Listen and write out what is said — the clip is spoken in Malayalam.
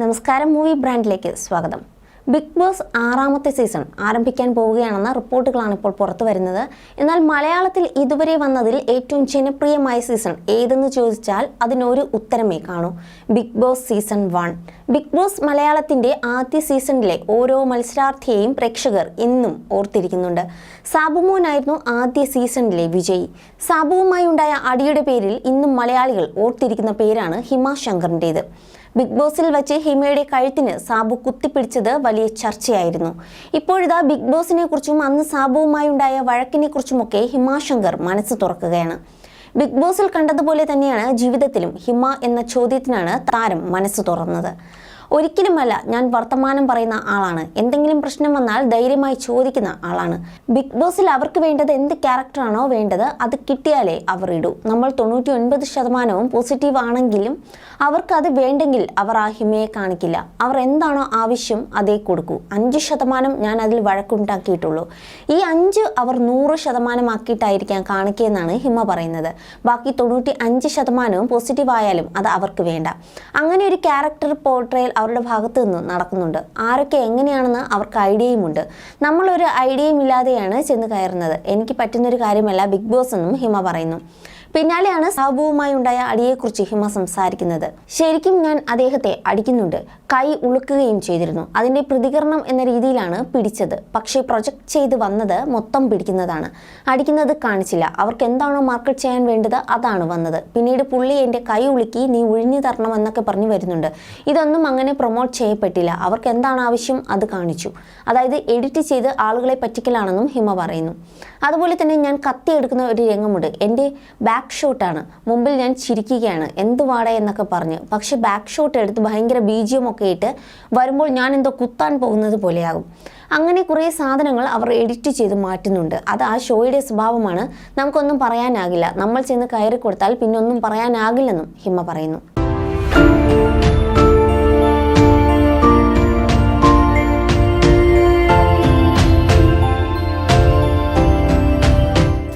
നമസ്കാരം മൂവി ബ്രാൻഡിലേക്ക് സ്വാഗതം. ബിഗ് ബോസ് ആറാമത്തെ സീസൺ ആരംഭിക്കാൻ പോവുകയാണെന്ന റിപ്പോർട്ടുകളാണ് ഇപ്പോൾ പുറത്തു വരുന്നത്. എന്നാൽ മലയാളത്തിൽ ഇതുവരെ വന്നതിൽ ഏറ്റവും ജനപ്രിയമായ സീസൺ ഏതെന്ന് ചോദിച്ചാൽ അതിനൊരു ഉത്തരമേ കാണൂ. Bigg Boss season one. Bigg Boss മലയാളത്തിന്റെ ആദ്യ സീസണിലെ ഓരോ മത്സരാർത്ഥിയെയും പ്രേക്ഷകർ ഇന്നും ഓർത്തിരിക്കുന്നുണ്ട്. സാബുമോനായിരുന്നു ആദ്യ സീസണിലെ വിജയി. സാബുവുമായി ഉണ്ടായ അടിയുടെ പേരിൽ ഇന്നും മലയാളികൾ ഓർത്തിരിക്കുന്ന പേരാണ് ഹിമ ശങ്കറിന്റേത് ബിഗ് ബോസിൽ വെച്ച് ഹിമയുടെ കഴുത്തിന് സാബു കുത്തിപ്പിടിച്ചത് വലിയ ചർച്ചയായിരുന്നു. ഇപ്പോഴിതാ ബിഗ് ബോസിനെ കുറിച്ചും അന്ന് സാബുവുമായി ഉണ്ടായ വഴക്കിനെ കുറിച്ചുമൊക്കെ ഹിമാശങ്കർ മനസ്സ് തുറക്കുകയാണ്. ബിഗ് ബോസിൽ കണ്ടതുപോലെ തന്നെയാണ് ജീവിതത്തിലും ഹിമ എന്ന ചോദ്യത്തിനാണ് താരം മനസ്സ് തുറന്നത്. ഒരിക്കലുമല്ല ഞാൻ വർത്തമാനം പറയുന്ന ആളാണ്. എന്തെങ്കിലും പ്രശ്നം വന്നാൽ ധൈര്യമായി ചോദിക്കുന്ന ആളാണ്. ബിഗ് ബോസിൽ അവർക്ക് വേണ്ടത് എന്ത് ക്യാരക്ടറാണോ വേണ്ടത് അത് കിട്ടിയാലേ അവർ ഇടൂ. നമ്മൾ തൊണ്ണൂറ്റി ഒൻപത് ശതമാനവും പോസിറ്റീവ് ആണെങ്കിലും അവർക്ക് അത് വേണ്ടെങ്കിൽ അവർ ആ ഹിമയെ കാണിക്കില്ല. അവർ എന്താണോ ആവശ്യം അതേ കൊടുക്കൂ. അഞ്ച് ശതമാനം ഞാൻ അതിൽ വഴക്കുണ്ടാക്കിയിട്ടുള്ളൂ. ഈ അഞ്ച് അവർ നൂറ് ശതമാനമാക്കിയിട്ടായിരിക്കാം കാണിക്കുകയെന്നാണ് ഹിമ പറയുന്നത്. ബാക്കി തൊണ്ണൂറ്റി അഞ്ച് ശതമാനവും പോസിറ്റീവ് ആയാലും അത് അവർക്ക് വേണ്ട. അങ്ങനെ ഒരു ക്യാരക്ടർ പോർട്രയൽ അവരുടെ ഭാഗത്ത് നിന്ന് നടക്കുന്നുണ്ട്. ആരൊക്കെ എങ്ങനെയാണെന്ന് അവർക്ക് ഐഡിയയുമുണ്ട്. നമ്മളൊരു ഐഡിയയും ഇല്ലാതെയാണ് ചെന്ന് കയറുന്നത്. എനിക്ക് പറ്റുന്നൊരു കാര്യമല്ല ബിഗ് ബോസ് എന്നും ഹിമ പറയുന്നു. പിന്നാലെയാണ് സാബുവുമായി ഉണ്ടായ അടിയെക്കുറിച്ച് ഹിമ സംസാരിക്കുന്നത്. ശരിക്കും ഞാൻ അദ്ദേഹത്തെ അടിക്കുന്നുണ്ട്. കൈ ഉളുക്കുകയും ചെയ്തിരുന്നു. അതിന്റെ പ്രതികരണം എന്ന രീതിയിലാണ് പിടിച്ചത്. പക്ഷേ പ്രൊജക്ട് ചെയ്ത് വന്നത് മൊത്തം പിടിക്കുന്നതാണ്. അടിക്കുന്നത് കാണിച്ചില്ല. അവർക്ക് എന്താണോ മാർക്കറ്റ് ചെയ്യാൻ വേണ്ടത് അതാണ് വന്നത്. പിന്നീട് പുള്ളി എന്റെ കൈ ഉളുക്കി നീ ഒഴിഞ്ഞു തരണം എന്നൊക്കെ പറഞ്ഞു വരുന്നുണ്ട്. ഇതൊന്നും അങ്ങനെ പ്രൊമോട്ട് ചെയ്യപ്പെട്ടില്ല. അവർക്ക് എന്താണ് ആവശ്യം അത് കാണിച്ചു. അതായത് എഡിറ്റ് ചെയ്ത് ആളുകളെ പറ്റിക്കലാണെന്നും ഹിമ പറയുന്നു. അതുപോലെ തന്നെ ഞാൻ കത്തി എടുക്കുന്ന ഒരു രംഗമുണ്ട്. എന്റെ ബാക്ക് ഷോട്ടാണ് മുമ്പിൽ ഞാൻ ചിരിക്കുകയാണ്. എന്ത് വാടേ എന്നൊക്കെ പറഞ്ഞ്. പക്ഷെ ബാക്ക് ഷോട്ട് എടുത്ത് ഭയങ്കര ബീജിയം ഒക്കെ ഇട്ട് വരുമ്പോൾ ഞാൻ എന്തോ കുത്താൻ പോകുന്നത് പോലെയാകും. അങ്ങനെ കുറേ സാധനങ്ങൾ അവർ എഡിറ്റ് ചെയ്ത് മാറ്റുന്നുണ്ട്. അത് ആ ഷോയുടെ സ്വഭാവമാണ്. നമുക്കൊന്നും പറയാനാകില്ല. നമ്മൾ ചെന്ന് കയറി കൊടുത്താൽ പിന്നൊന്നും പറയാനാകില്ലെന്നും ഹിമ പറയുന്നു.